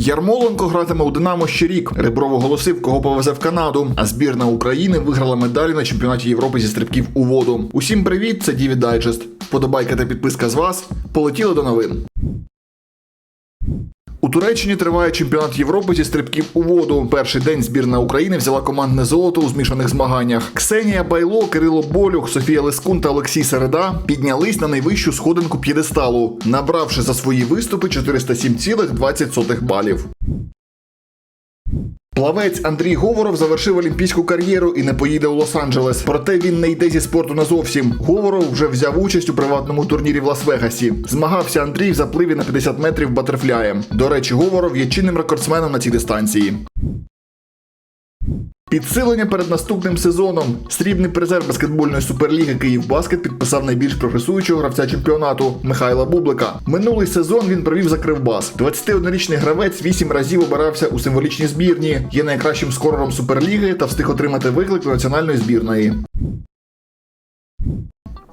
Ярмоленко гратиме у Динамо ще рік. Ребров оголосив, кого повезе в Канаду. А збірна України виграла медалі на чемпіонаті Європи зі стрибків у воду. Усім привіт, це Діві Дайджест. Вподобайка та підписка з вас. Полетіли до новин. У Туреччині триває чемпіонат Європи зі стрибків у воду. Перший день збірна України взяла командне золото у змішаних змаганнях. Ксенія Байло, Кирило Болюх, Софія Лискун та Олексій Середа піднялись на найвищу сходинку п'єдесталу, набравши за свої виступи 407,20 балів. Плавець Андрій Говоров завершив олімпійську кар'єру і не поїде у Лос-Анджелес. Проте він не йде зі спорту назовсім. Говоров вже взяв участь у приватному турнірі в Лас-Вегасі. Змагався Андрій в запливі на 50 метрів батерфляєм. До речі, Говоров є чинним рекордсменом на цій дистанції. Підсилення перед наступним сезоном. Срібний призер баскетбольної суперліги Київбаскет підписав найбільш прогресуючого гравця чемпіонату Михайла Бублика. Минулий сезон він провів за Кривбас. 21-річний гравець вісім разів обирався у символічній збірні, є найкращим скорером суперліги та встиг отримати виклик до національної збірної.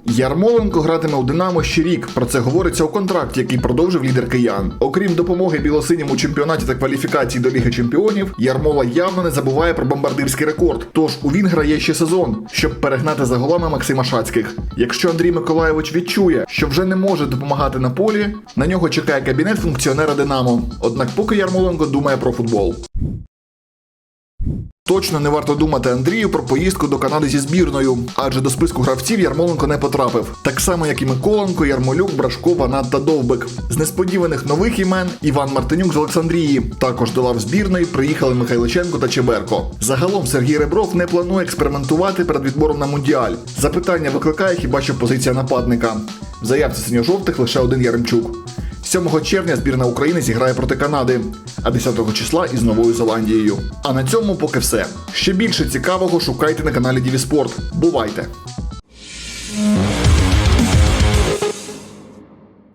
Ярмоленко гратиме у Динамо ще рік. Про це говориться у контракті, який продовжив лідер киян. Окрім допомоги білосинім у чемпіонаті та кваліфікації до Ліги Чемпіонів, Ярмола явно не забуває про бомбардирський рекорд. Тож у Вінгра є ще сезон, щоб перегнати за голами Максима Шацьких. Якщо Андрій Миколаєвич відчує, що вже не може допомагати на полі, на нього чекає кабінет функціонера Динамо. Однак поки Ярмоленко думає про футбол. Точно не варто думати Андрію про поїздку до Канади зі збірною, адже до списку гравців Ярмоленко не потрапив. Так само, як і Миколенко, Ярмолюк, Брашко, Ванат та Довбик. З несподіваних нових імен Іван Мартинюк з Олександрії. Також до лав збірної приїхали Михайличенко та Чеберко. Загалом Сергій Ребров не планує експериментувати перед відбором на мундіаль. Запитання викликає хіба що позиція нападника. В заявці синьо-жовтих лише один Яремчук. 7 червня збірна України зіграє проти Канади, а 10 числа із Новою Зеландією. А на цьому поки все. Ще більше цікавого шукайте на каналі Діві Спорт. Бувайте!